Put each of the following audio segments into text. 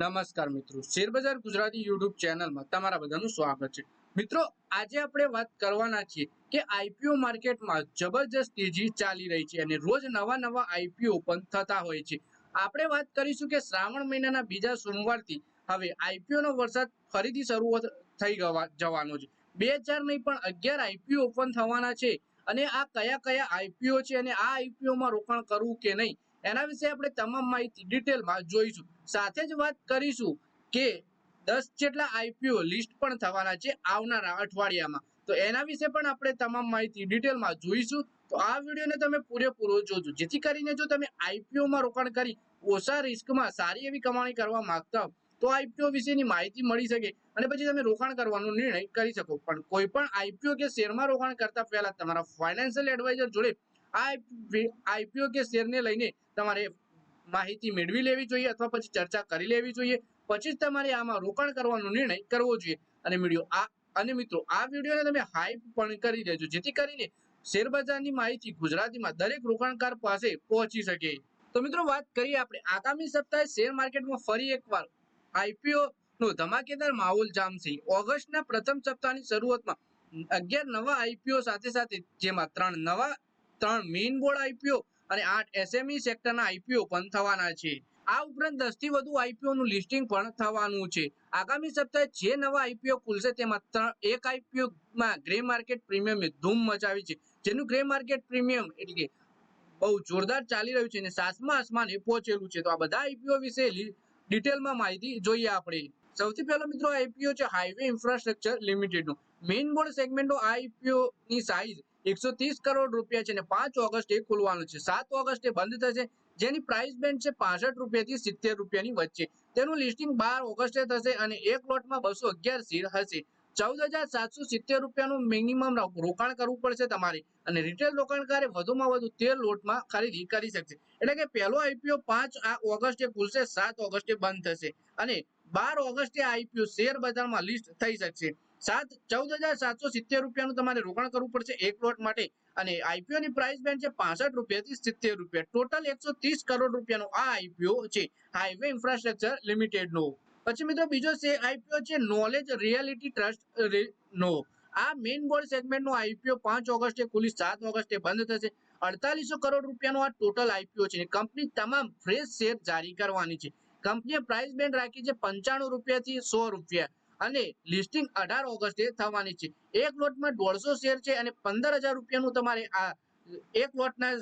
નમસ્કાર મિત્રો. શેરબજાર ગુજરાતી યુટ્યુબ ચેનલમાં તમારા બધાનું સ્વાગત છે. મિત્રો, આજે આપણે વાત કરવાના છીએ કે આઈપીઓ માર્કેટમાં જબરજસ્ત તેજી ચાલી રહી છે અને રોજ નવા નવા આઈપીઓ પણ થતા હોય છે. આપણે વાત કરીશું કે શ્રાવણ મહિનાના બીજા સોમવારથી હવે આઈપીઓ નો વરસાદ ફરીથી શરૂ થઈ જવાનો છે. બે હજાર નહીં, પણ અગિયાર આઈપીઓ ઓપન થવાના છે. અને આ કયા કયા આઈપીઓ છે અને આ આઈપીઓ માં રોકાણ કરવું કે નહીં એના વિશે આપણે તમામ માહિતી ડિટેલમાં જોઈશું. સાથે જ વાત કરીશું કે દસ જેટલા આઈપીઓ લિસ્ટ પણ થવાના છે આવનારા અઠવાડિયામાં. તો એના વિશે પણ આપણે તમામ માહિતી ડિટેલમાં જોઈશું. તો આ વિડીયોને તમે પૂરેપૂરો જોજો. જેથી કરીને જો તમે આઈપીઓમાં રોકાણ કરી ઓછા રિસ્કમાં સારી એવી કમાણી કરવા માંગતા હો, તો આઈપીઓ વિશેની માહિતી મળી શકે અને પછી તમે રોકાણ કરવાનો નિર્ણય કરી શકો. પણ કોઈ પણ આઈપીઓ કે શેરમાં રોકાણ કરતા પહેલા તમારા ફાઇનાન્શિયલ એડવાઇઝર જોડે આ આઈપીઓ કે શેરને લઈને તમારે માહિતી મેળવી લેવી જોઈએ અથવા પછી ચર્ચા કરી લેવી જોઈએ. પછી જ તમારે આમાં રોકાણ કરવાનો નિર્ણય કરવો જોઈએ. અને વીડિયો આ અને મિત્રો, આ વિડીયોને તમે હાઈપ પણ કરી દેજો. જેથી કરીને શેરબજારની માહિતી ગુજરાતીમાં દરેક રોકાણકાર પાસે પહોંચી શકે. તો મિત્રો, વાત કરીએ આપણે. આગામી સપ્તાહે શેર માર્કેટમાં ફરી એકવાર આઈપીઓ નો ધમાકેદાર માહોલ જામશે. ઓગસ્ટના પ્રથમ સપ્તાહની શરૂઆતમાં અગિયાર નવા આઈપીઓ સાથે સાથે જેમાં ત્રણ નવા ત્રણ મેઇન બોર્ડ આઈપીઓ અને આઠ એસએમઈ સેક્ટરના આઈપીઓ પણ થવાના છે. આ ઉપરાંત દસથી વધુ આઈપીઓનું લિસ્ટિંગ પણ થવાનું છે. આગામી સપ્તાહે જે નવા આઈપીઓ ખુલશે તેમાં ત્રણ, એક આઈપીઓમાં ગ્રે માર્કેટ પ્રીમિયમે ધૂમ મચાવી છે. જેનું ગ્રે માર્કેટ પ્રીમિયમ એટલે કે બહુ જોરદાર ચાલી રહ્યું છે અને સાતમા આસમાને પહોંચેલું છે. તો આ બધા આઈપીઓ વિશે ડિટેલમાં માહિતી જોઈએ આપણે. સૌથી પહેલો મિત્રો આઈપીઓ છે હાઈવે ઇન્ફ્રાસ્ટ્રક્ચર લિમિટેડ નો. મેઇન બોર્ડ સેગમેન્ટનો આઈપીઓ ની સાઇઝ એકસો ત્રીસ કરોડ રૂપિયા છે અને પાંચ ઓગસ્ટે ખુલવાનું છે. સાત ઓગસ્ટે બંધ થશે. જેની પ્રાઇસ બેન્ડ છે પાસઠ રૂપિયાથી સિત્તેર રૂપિયાની વચ્ચે. તેનું લિસ્ટિંગ બાર ઓગસ્ટે થશે અને એક લોટમાં બસો અગિયાર હશે. ચૌદ હજાર સાતસો સિત્તેર રૂપિયાનું મિનિમમ રોકાણ કરવું પડશે તમારે. અને રિટેલ રોકાણકારે વધુમાં વધુ તેર લોટમાં ખરીદી કરી શકશે. એટલે કે પહેલો આઈપીઓ પાંચ ઓગસ્ટે ખુલશે, સાત ઓગસ્ટે બંધ થશે. અને બાર ઓગસ્ટે આઈપીઓ શેર બજારમાં લિસ્ટ થઈ શકશે. સાત ચૌદ હજાર સાતસો સિત્તેર રૂપિયાનું તમારે રોકાણ કરવું પડશે એક લોટ માટે. અને આઈપીઓ ની પ્રાઇસ બેન્ડ છે પાસઠ રૂપિયાથી સિત્તેર રૂપિયા. ટોટલ એકસો ત્રીસ કરોડ રૂપિયાનો આ આઈપીઓ છે. હાઈવે ઇન્ફ્રાસ્ટ્રક્ચર લિમિટેડ નો પછી મિત્રો બીજો છે આઈપીઓ છે નોલેજ રિયાલિટી ટ્રસ્ટ નો. આ મેઇન બોર્ડ સેગમેન્ટનો આઈપીઓ પાંચ ઓગસ્ટે ખુલી, સાત ઓગસ્ટે બંધ થશે. અડતાલીસો કરોડ રૂપિયાનો આ ટોટલ આઈપીઓ છે. કંપની તમામ ફ્રેશ શેર જારી કરવાની છે. કંપનીએ પ્રાઇસ બેન્ડ રાખી છે પંચાણું રૂપિયાથી સો રૂપિયા. અને લિસ્ટિંગ અઢાર ઓગસ્ટે થવાની છે. એક લોટમાં દોઢસો શેર છે અને પંદર હજાર રૂપિયાનું તમારે આ એક લોટના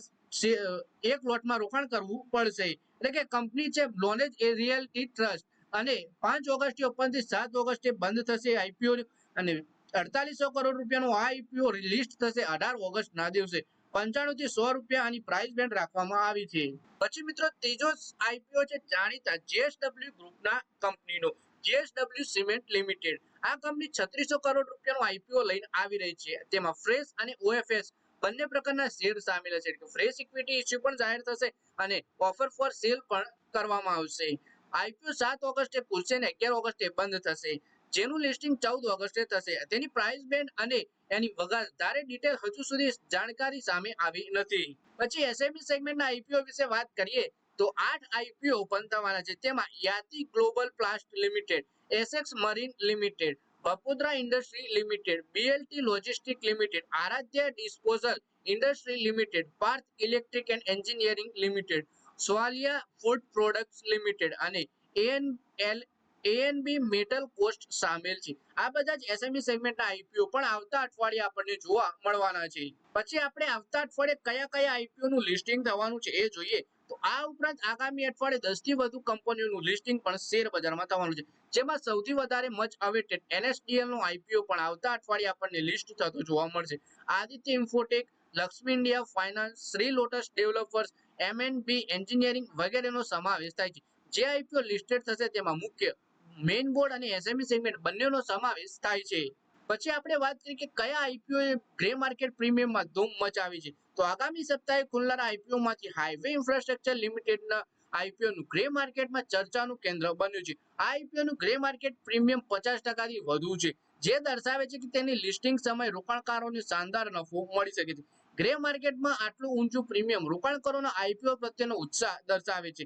એક લોટમાં રોકાણ કરવું પડશે. એટલે કે કંપની છે નોલેજ એ રિયલ્ટી ટ્રસ્ટ અને પાંચ ઓગસ્ટે ઓપનથી સાત ઓગસ્ટે બંધ થશે આઈપીઓ અને અડતાલીસો કરોડ રૂપિયાનું આ આઈપીઓ લિસ્ટ થશે અઢાર ઓગસ્ટ ના દિવસે. પંચાણું થી સો રૂપિયા આની પ્રાઇસ બેન્ડ રાખવામાં આવી છે. પછી મિત્રો ત્રીજો આઈપીઓ છે જાણીતા જેએસડબલ્યુ ગ્રુપના કંપનીનો. JSW cement limited. આ કંપની છત્રીસો કરોડ રૂપિયાનો આઈપીઓ લઈને આવી રહી છે. તેમાં ફ્રેશ અને ઓએફએસ બંને પ્રકારના શેર સામેલ છે. એટલે ફ્રેશ ઇક્વિટી ઇસ્યુ પણ જાહેર થશે અને ઓફર ફોર સેલ પણ કરવામાં આવશે. આઈપીઓ સાત ઓગસ્ટે ખુલશે ને અગિયાર ઓગસ્ટે બંધ થશે. જેનું લિસ્ટિંગ ચૌદ ઓગસ્ટે થશે. તેની પ્રાઇસ બેન્ડ અને એની વધારે ડિટેલ હજુ સુધી જાણકારી સામે આવી નથી. પછી એસએમઈ સેગમેન્ટના આઈપીઓ વિશે વાત કરીએ, તો આઠ આઈપીઓ ઓપન થવાના છે. તેમાં Yati global plast limited SX marine limited Bapodara industry limited BLT logistic limited, Aaradhya disposal industry limited, Parth electric and engineering limited, Swaliya food products limited અને N L ANB metal cast સામેલ છે. આ બધા જ SME સેગમેન્ટના IPO પણ આવતા અઠવાડિયે આપણને જોવા મળવાના છે. પછી આપણે આવતા અઠવાડિયે કયા કયા આઈપીઓનું લિસ્ટિંગ થવાનું છે એ જોઈએ. તો આ ઉપરાંત આગામી અઠવાડિયે દસથી વધુ કંપનીઓનું લિસ્ટિંગ પણ શેર થવાનું છે. જેમાં સૌથી વધારે મચ અવેટેડ એનએસડીએલનો આઈપીઓ પણ આવતા અઠવાડિયે આપણને લિસ્ટ થતો જોવા મળશે. Aditya infotech Laxmi India finance Shri lotus developers MNB engineering વગેરેનો સમાવેશ થાય છે. જે આઈપીઓ લિસ્ટેડ થશે તેમાં મુખ્ય મેઇન બોર્ડ અને એસએમઈ સેગમેન્ટ બંનેનો સમાવેશ થાય છે. પછી આપણે વાત કરીએ કે કયા આઈપીઓ ગ્રે માર્કેટ પ્રીમિયમમાં ધૂમ મચાવી છે. તો આગામી સપ્તાહે ખુલનારા આઈપીઓમાંથી હાઈવે ઇન્ફ્રાસ્ટ્રક્ચર લિમિટેડના આઈપીઓનું ગ્રે માર્કેટમાં ચર્ચાનું કેન્દ્ર બન્યું છે. આ આઈપીઓ નું ગ્રે માર્કેટ પ્રીમિયમ પચાસ ટકાથી વધુ છે. જે દર્શાવે છે કે તેની લિસ્ટિંગ સમય રોકાણકારોને શાનદાર નફો મળી શકે છે. ગ્રે માર્કેટમાં આટલું ઊંચું પ્રીમિયમ રોકાણકારોના આઈપીઓ પ્રત્યેનો ઉત્સાહ દર્શાવે છે.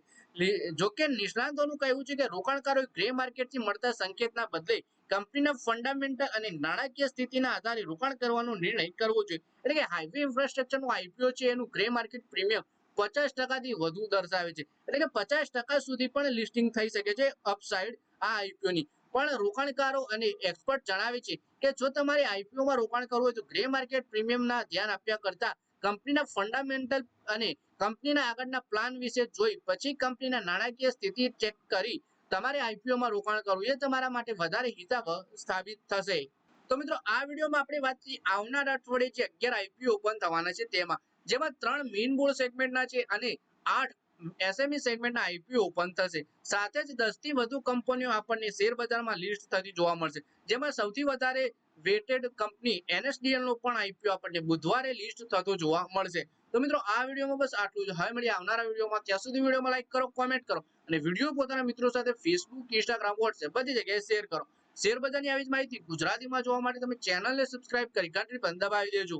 જોકે નિષ્ણાંતોનું કહેવું છે કે રોકાણકારોએ ગ્રે માર્કેટથી મળતા સંકેતના બદલે કંપનીના ફંડામેન્ટલ અને નાણાકીય સ્થિતિના આધારે રોકાણ કરવાનો નિર્ણય કરવો જોઈએ. એટલે કે હાઈવે ઇન્ફ્રાસ્ટ્રક્ચરનું આઈપીઓ છે એનું ગ્રે માર્કેટ પ્રીમિયમ પચાસ ટકાથી વધુ દર્શાવે છે. એટલે કે પચાસ ટકા સુધી પણ લિસ્ટિંગ થઈ શકે છે અપસાઇડ આ આઈપીઓની પણ રોકાણકારો અને એક્સપર્ટ જણાવે છે કે જો તમારે આઈપીઓ માં રોકાણ કરવું હોય તો ગ્રે માર્કેટ પ્રીમિયમના ધ્યાન આપ્યા કરતા કંપનીના ફંડામેન્ટલ અને કંપનીના આગળના પ્લાન વિશે જોઈ પછી કંપનીના નાણાકીય સ્થિતિ ચેક કરી તમારે આઈપીઓમાં રોકાણ કરવું એ તમારા માટે વધારે હિતાવ સ્થાપિત થશે. તો મિત્રો, આ વિડીયોમાં આપણે વાત કરી આવનાર અઠવાડિયે જે અગિયાર આઈપીઓ ઓપન થવાના છે તેમાં, જેમાં ત્રણ મેઇન બોર્ડ સેગમેન્ટના છે અને આઠ એસએમઈ સેગમેન્ટના આઈપીઓ ઓપન થશે. સાથે જ દસથી વધુ કંપનીઓ આપણને શેરબજારમાં લિસ્ટ થતી જોવા મળશે. જેમાં સૌથી વધારે વેટેડ કંપની એનએસડીએલ નો પણ આઈપીઓ આપણને બુધવારે લિસ્ટ થતો જોવા મળશે. તો મિત્રો, આ વિડીયોમાં બસ આટલું જ. હવે મળી આવનારા વિડીયોમાં. ત્યાં સુધી વિડીયોમાં લાઈક કરો કોમેન્ટ કરો અને વીડિયો પોતાના મિત્રો સાથે ફેસબુક ઇન્સ્ટાગ્રામ વોટ્સએપ બધી જગ્યાએ શેર કરો. શેરબજારની આવી જ માહિતી ગુજરાતીમાં જોવા માટે તમે ચેનલને સબસ્ક્રાઇબ કરી ઘંટડી પણ દબાવી દેજો.